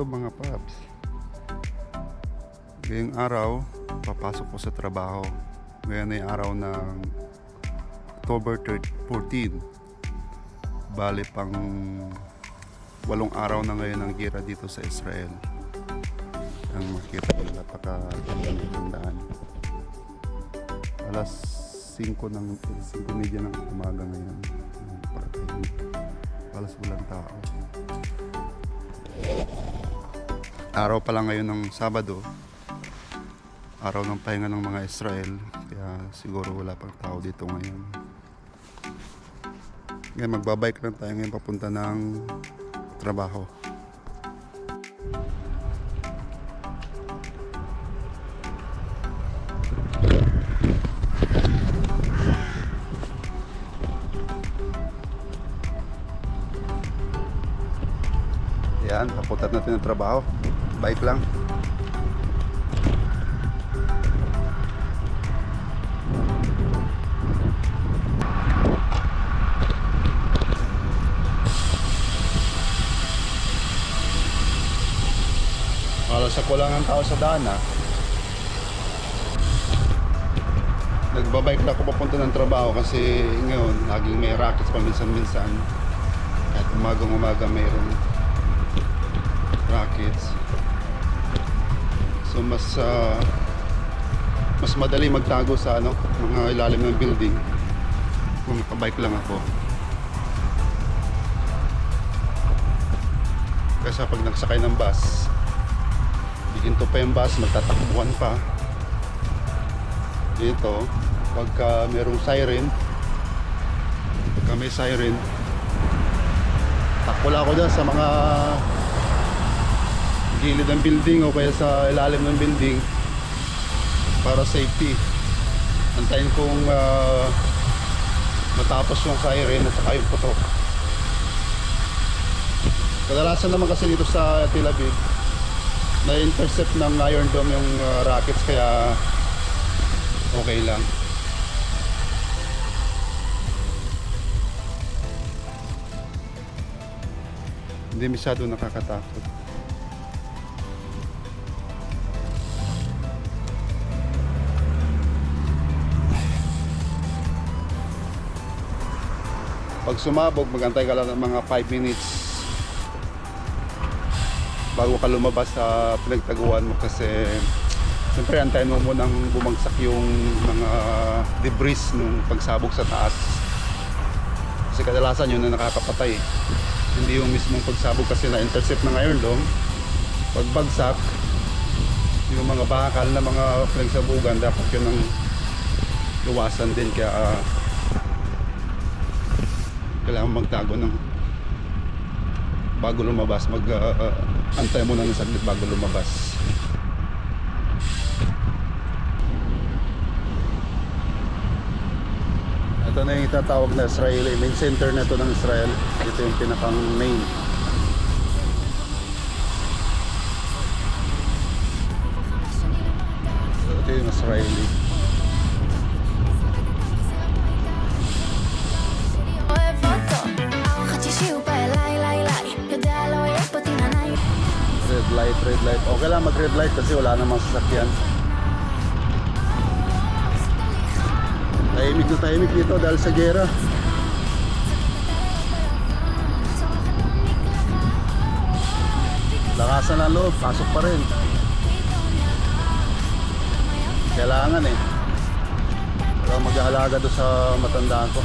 Magkalto mga paps. Ngayong araw, papasok ko sa trabaho. Ngayon ay araw ng October 14. Bali pang walong araw na ngayon ang gira dito sa Israel. Ang makita ko napakagandang tandaan. Alas 5 ng 5 media ng umaga ngayon. Alas walang tao. Araw pa lang ngayon ng Sabado. Araw ng pahinga ng mga Israel. Kaya siguro wala pang tao dito ngayon. Ngayon magbabike lang tayo ngayon papunta ng trabaho. Yan, papunta natin ng trabaho. Bike lang. Halos sa kulang ng tao sa daan ah. Nagbabike na ako papunta ng trabaho kasi ngayon laging may rackets paminsan-minsan. Kahit umagang umaga mayroong rackets. So mas ah, mas madali magtago sa ano, mga ilalim ng building kung nakabike lang ako. Kasi pag nagsakay ng bus, biginto pa yung bus, magtatakbuhan pa. Dito, pagka merong siren, pagka may siren, takbo lang ako dyan sa mga gilid ng building o kaya sa ilalim ng building para safety. Antayin kong ah, matapos yung siren at saka yung putok. Kadalasan naman kasi dito sa Tel Aviv, na-intercept ng Iron Dome yung ah, rockets kaya okay lang. Hindi masyado nakakatakot. Pag sumabog, magantay ka lang ng mga 5 minutes bago ka lumabas sa pinagtaguan mo kasi siyempre antayin mo munang bumagsak yung mga debris nung pagsabog sa taas. Kasi kadalasan yun na nakakapatay. Hindi yung mismong pagsabog kasi na-intercept ng Iron Dome pagbagsak yung mga bakal na mga pinagsabugan dapat yun ang luwasan din. Kaya ah, kailangan magtago ng bago lumabas. Mag ah, antay muna ng saglit bago lumabas. Ito na yung itatawag na Israeli main center na ito ng Israel. Ito yung pinakang main. Ito yung Israeli light red light. Okay lang mag red light kasi wala namang sasakyan. Tahimik na tahimik dito dahil sa gera. Lakasan ng loob pasok pa rin. Kailangan eh. Pero mag-aalaga doon sa matandaan ko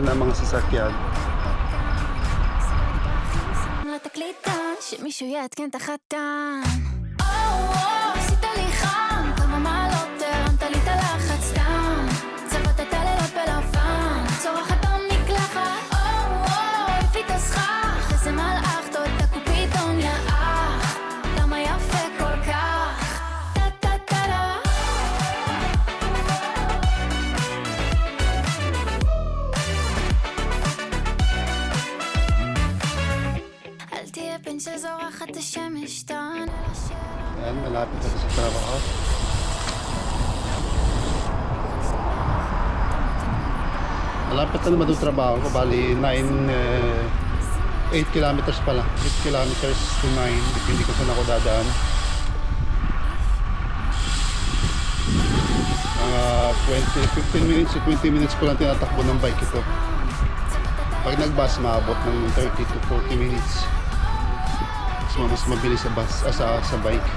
nila ng mga sasakyan. Shimmy shuyat, can't malapit na sa trabaho. Malapit na naman yung trabaho ko. Bali, 9, eh, 8 kilometers pala. 8 kilometers to 9. Depende ko saan ako dadaan. Mga 20, 15 minutes to 20 minutes ko lang tinatakbo ng bike ito. Pag nag-bus, maabot ng 30 to 40 minutes. Mas, mabilis sa bus, ah, sa, sa bike.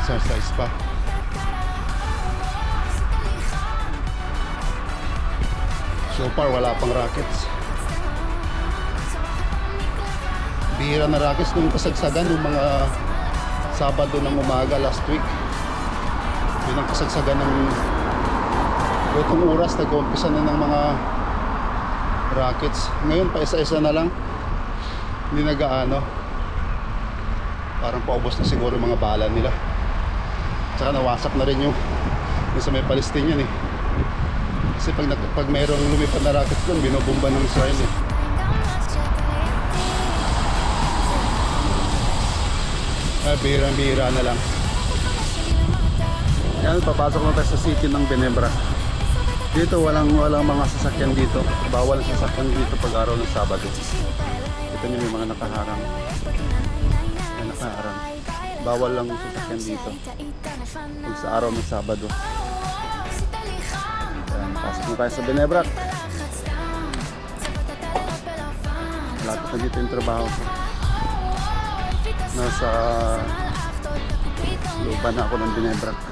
Exercise pa. So far, wala pang rackets. Bihira na rackets nung kasagsagan ng mga Sabado ng umaga last week. Yun ang kasagsagan ng itong oras, nag-umpisa na ng mga rackets. Ngayon, pa isa-isa na lang. Hindi nag-aano. Parang paubos na siguro yung mga bala nila. Tsaka nawasak na rin yung, yung sa may Palestinian eh. Kasi pag, pag mayroong lumipad na rocket doon, binobomba ng Israel eh. Ah, bihira-bihira na lang. Yan, papasok na tayo sa city ng Benebra. Dito walang walang mga sasakyan dito. Bawal sasakyan dito pag araw ng Sabado. Ito niyo may mga nakaharang. May nakaharang. Bawal lang ang sasakyan dito pag sa araw ng Sabado. Yan, pasok na tayo sa Benebra. Malapit na dito yung trabaho ko. Nasa looban na ako ng Benebra.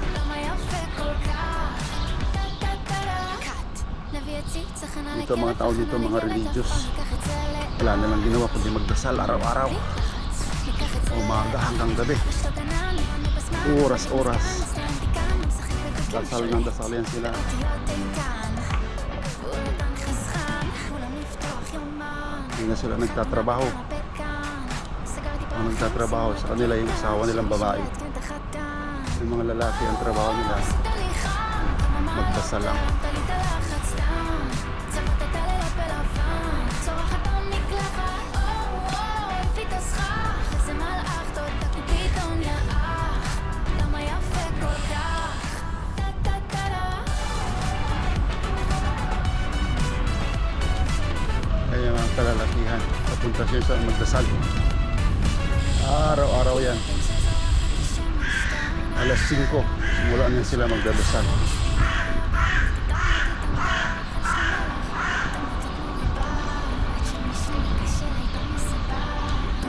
Dito mga tao dito, mga religious. Wala na lang ginawa kundi magdasal araw-araw. Umaga hanggang gabi. Oras-oras. Dasal ng dasal yan sila. Hindi na sila nagtatrabaho. Ang nagtatrabaho sa kanila yung asawa nilang babae. Yung mga lalaki ang trabaho nila. Magdasal lang. Kalalakihan, papunta siya sa magdasal. Araw-araw yan. Alas 5, simula na sila magdadasal.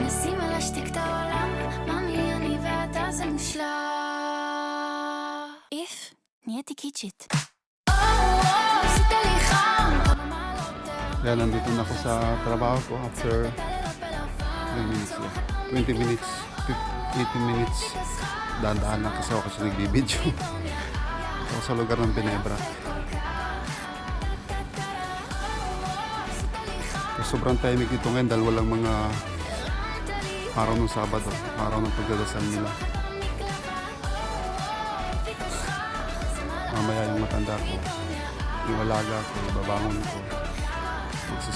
מנסים להשתיק את העולם, מאמי אני ואתה זה מושלם. איף, נהייתי קיצ'ית. Kaya nandito na ako sa trabaho ko after 20 minutes lang. 20 minutes, 15, 18 minutes. Daan-daan lang kasi ako kasi nagbibideo. ako sa lugar ng Binebra. So, sobrang tahimik dito ngayon dahil walang mga araw ng Sabado, araw ng pagdadasal nila. Mamaya yung matanda ko, yung alaga ko, babangon ko,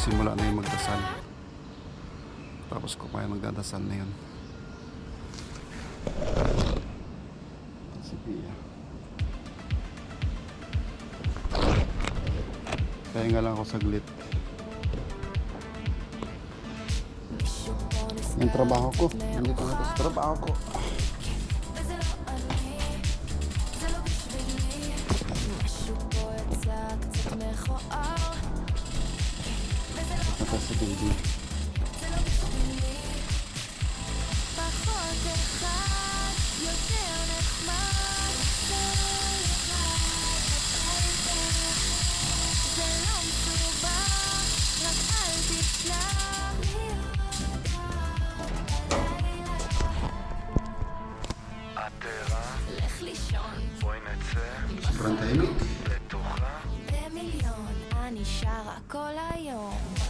magsisimula na yung magdasal. Tapos ko kaya magdadasal na yun. Si Pia. Kaya nga lang ako saglit. Yung trabaho ko. Nandito na sa trabaho ko. בואי נצא Sobrang tahimik. בטוחה במיליון, אני שרה כל היום.